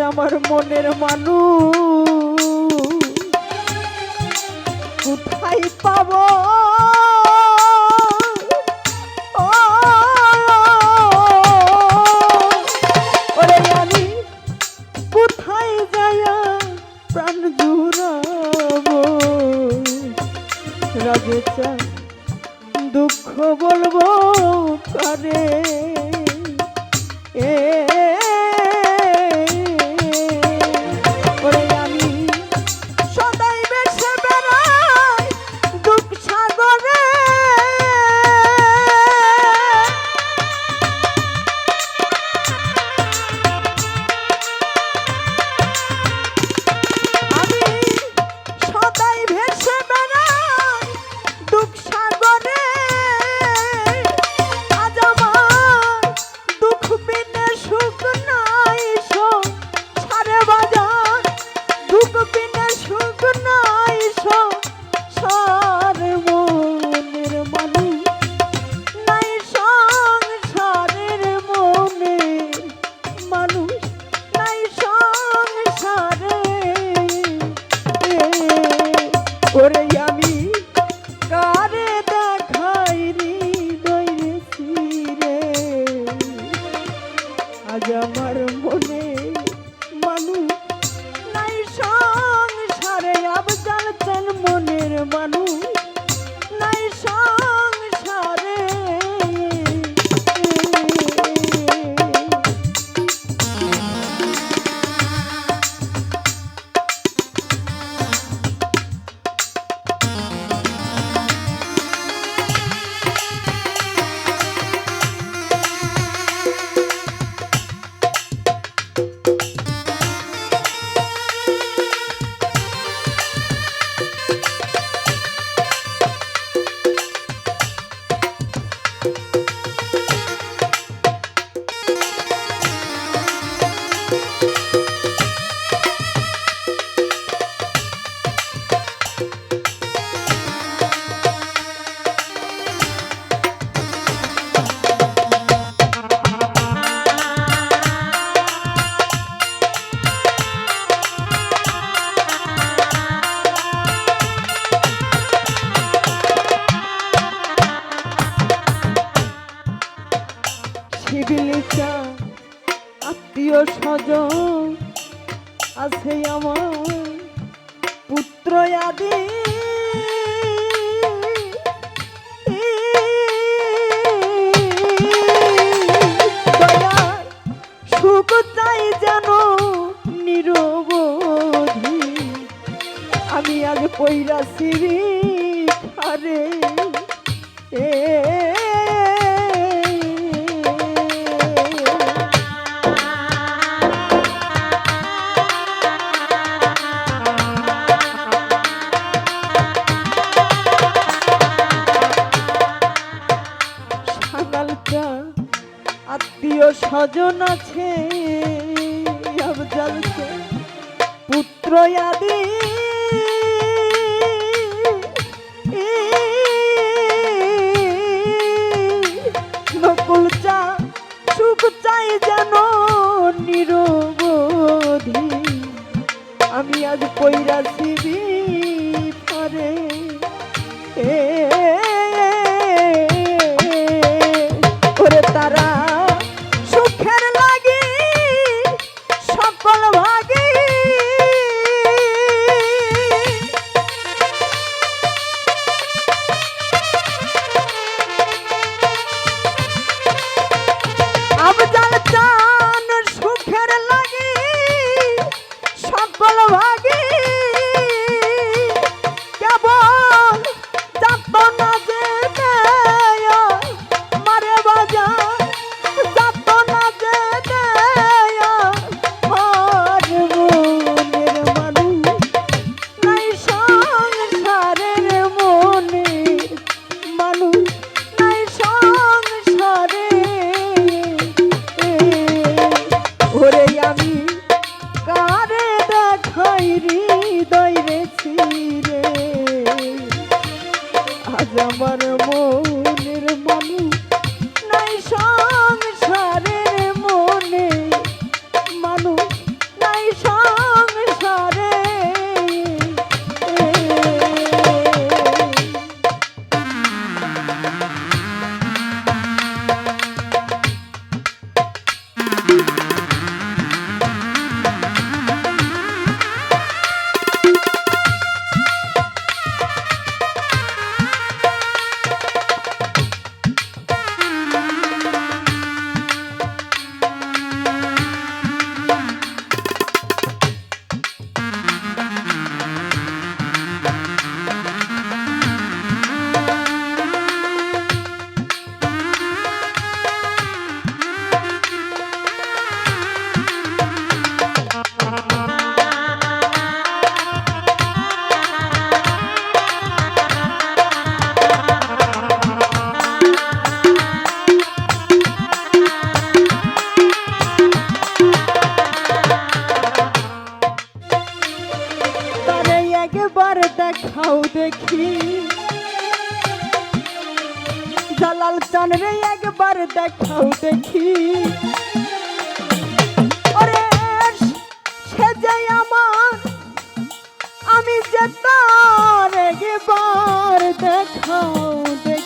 আমার মনের মানুষ। কোথায় পাবো? দুঃখ বলব কারে এ আজ আমার মনে মানুষ নাই সংসারে আবজাল চান মনের মানুষ। শিবিলিকা আত্মীয় স্বজন আছে আমার পুত্র আদি। সুখ চাই যেন নিরবধি। আমি আজ পইরা সিঁড়ি খারে এ স্বজন আছে পুত্র আদি একবার দেখাও দেখি। জালাল চান রে, একবার দেখাও দেখি। ওরে সেজে আমার, আমি যে তার একবার দেখাও দেখি।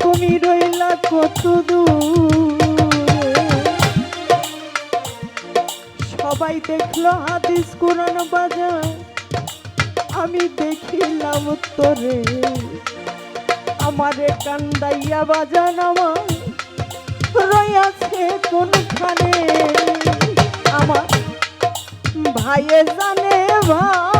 তুমি রইলা কত সবাই দেখল হাদিস কোরআন বাজার। আমি দেখিলাম তোরে। আমারে কান্দাইয়া বাজান আমার। রইয়াছে কোনখানে? আমার ভাইয়ে জানে ভাই।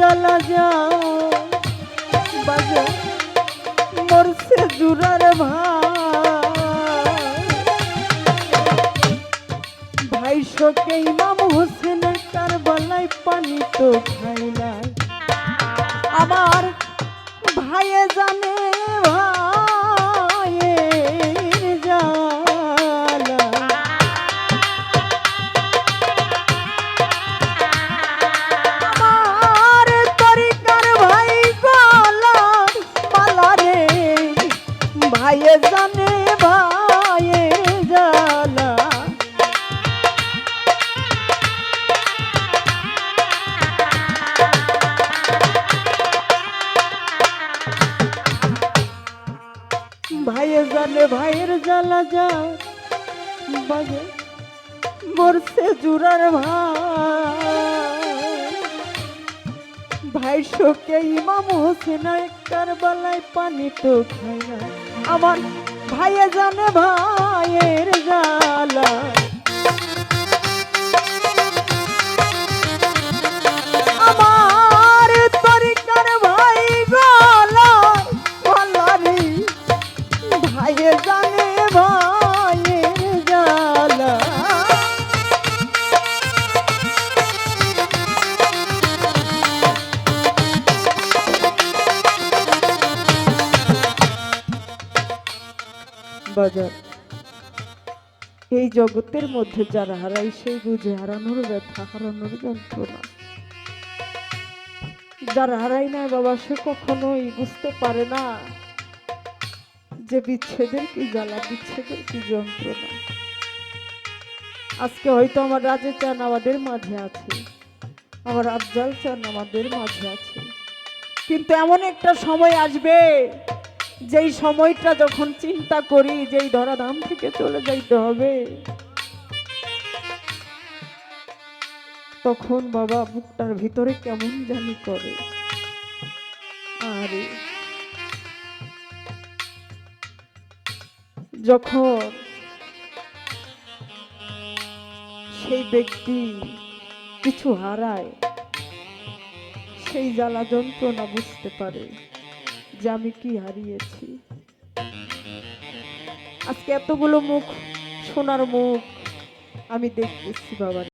জ্বালা যাও। বাজে মরছে জুরার ভাই শোকে ইমাম হোসেনের বলাই পানি তো খাই আমার ভাইয়ে জানে ভাইয়ের জ্বালা যা বাজে মরছে জুরার ভাই। ভাই শোকে ইমাম হোসেন একটার বেলায় পানি তো খায় না। আমার ভাইয়ে জানে ভাইয়ের জ্বালা। বাজার। এই জগতের মধ্যে যারা হারায়, সেই বুঝে হারানোর ব্যথা, হারানোর যন্ত্রণা। যারা হারাই না বাবা, সে কখনোই বুঝতে পারে না যে বিচ্ছেদের কি জ্বালা, বিচ্ছেদের কি যন্ত্রণা। আজকে হয়তো আমার রাজে চান আমাদের মাঝে আছে, আমার আফজাল চান আমাদের মাঝে আছে। কিন্তু এমন একটা সময় আসবে যেই সময়টা যখন চিন্তা করি, যেই ধরাধাম থেকে চলে যাইতে হবে, তখন বাবা বুকটার ভিতরে কেমন জানি করে। আরে, যখন সেই ব্যক্তি কিছু হারায়, সেই জ্বালা যন্ত্রণা বুঝতে পারে। যে আমি কি হারিয়েছি? আজকে এতগুলো মুখ সোনার মুখ আমি দেখতেছি বাবা।